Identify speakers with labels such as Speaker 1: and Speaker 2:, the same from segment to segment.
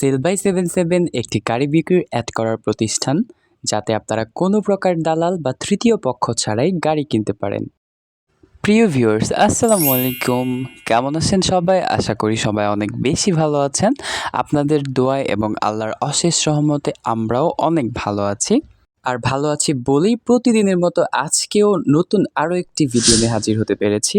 Speaker 1: Sell by seven seven একটি গাড়ি বিক্রির অ্যাড করার প্রতিষ্ঠান, যাতে আপনারা কোনো প্রকার দালাল বা তৃতীয় পক্ষ ছাড়াই গাড়ি কিনতে পারেন। প্রিয় ভিউয়ার্স আসসালামু আলাইকুম। কেমন আছেন সবাই? আশা করি সবাই অনেক বেশি ভালো আছেন। আপনাদের দোয়ায় এবং আল্লাহর অশেষ সহমতে আমরাও অনেক ভালো আছি। আর ভালো আছি বলেই প্রতিদিনের মতো আজকেও নতুন আরও একটি ভিডিও নিয়ে হাজির হতে পেরেছি।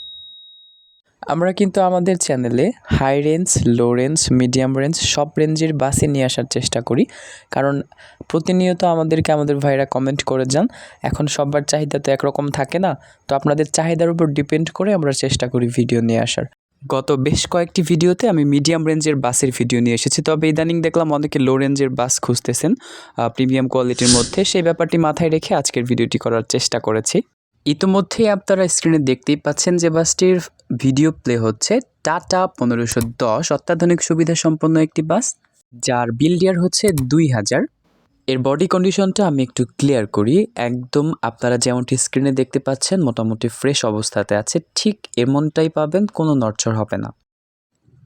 Speaker 1: আমরা কিন্তু আমাদের চ্যানেলে high range low range medium range সব রেঞ্জের বাসে নিয়ে আসার চেষ্টা করি। কারণ প্রতিনিয়ত আমাদেরকে আমাদের ভাইরা কমেন্ট করে যান, এখন সবার চাহিদা তো একরকম থাকে না, তো আপনাদের চাহিদার উপর ডিপেন্ড করে আমরা চেষ্টা করি ভিডিও নিয়ে আসার। গত বেশ কয়েকটি ভিডিওতে আমি মিডিয়াম রেঞ্জের বাসের ভিডিও নিয়ে এসেছি, তবে ইদানিং দেখলাম অনেকে লো রেঞ্জের বাস খুঁজতেছেন প্রিমিয়াম কোয়ালিটির মধ্যে, সেই ব্যাপারটি মাথায় রেখে আজকের ভিডিওটি করার চেষ্টা করেছি। ইতিমধ্যেই আপনারা স্ক্রিনে দেখতেই পাচ্ছেন যে বাসটির ভিডিও প্লে হচ্ছে টাটা পনেরোশো দশ অত্যাধুনিক সুবিধা সম্পন্ন একটি বাস, যার বিল্ডিয়ার হচ্ছে দুই হাজার। এর বডি কন্ডিশনটা আমি একটু ক্লিয়ার করি। একদম আপনারা যেমনটি স্ক্রিনে দেখতে পাচ্ছেন, মোটামুটি ফ্রেশ অবস্থাতে আছে। ঠিক এমনটাই পাবেন, কোনো নড়চড় হবে না।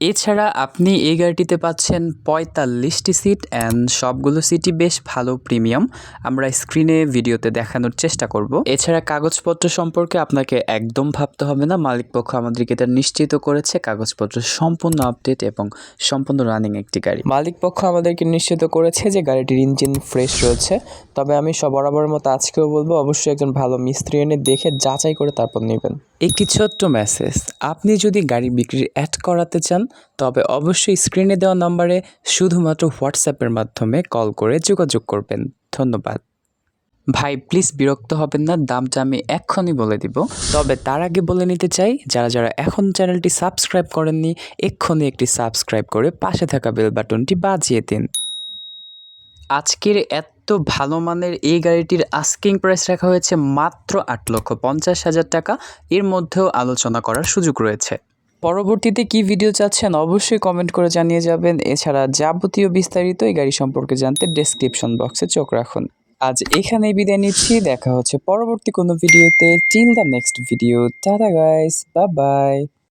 Speaker 1: এছাড়া আপনি এই গাড়িটিতে পাচ্ছেন পঁয়তাল্লিশটি সিট অ্যান্ড সবগুলো সিটই বেশ ভালো প্রিমিয়াম। আমরা স্ক্রিনে ভিডিওতে দেখানোর চেষ্টা করব। এছাড়া কাগজপত্র সম্পর্কে আপনাকে একদম ভাবতে হবে না। মালিকপক্ষ আমাদেরকে এটা নিশ্চিত করেছে, কাগজপত্র সম্পূর্ণ আপডেট এবং সম্পূর্ণ রানিং একটি গাড়ি। মালিকপক্ষ আমাদেরকে নিশ্চিত করেছে যে গাড়িটির ইঞ্জিন ফ্রেশ রয়েছে। তবে আমি সব বরাবরের মতো আজকেও বলব, অবশ্যই একজন ভালো মিস্ত্রি এনে দেখে যাচাই করে তারপর নেবেন। একটি ছোট্ট মেসেজ আপনি যদি গাড়ি বিক্রির অ্যাড করাতে চান তবে অবশ্যই স্ক্রিনে দেওয়া নম্বরে শুধুমাত্র হোয়াটসঅ্যাপের মাধ্যমে কল করে যোগাযোগ করবেন। ধন্যবাদ। ভাই প্লিজ বিরক্ত হবেন না, দামটা আমি এক্ষুনি বলে দিব। তবে তার আগে বলে নিতে চাই, যারা যারা এখন চ্যানেলটি সাবস্ক্রাইব করেননি, এক্ষুনি একটি সাবস্ক্রাইব করে পাশে থাকা বেল বাটনটি বাজিয়ে দিন। আজকের এত ভালো মানের এই গাড়িটির আস্কিং প্রাইস রাখা হয়েছে মাত্র আট লক্ষ পঞ্চাশ হাজার টাকা। এর মধ্যেও আলোচনা করার সুযোগ রয়েছে। পরবর্তীতে কি ভিডিও চাচ্ছেন অবশ্যই কমেন্ট করে জানিয়ে যাবেন। এছাড়া যাবতীয় বিস্তারিত এই গাড়ি সম্পর্কে জানতে ডেসক্রিপশন বক্সে চোখ রাখুন। আজ এখানেই বিদায় নিচ্ছি। দেখা হচ্ছে পরবর্তী কোনো ভিডিওতে till the next video tata guys বা বাই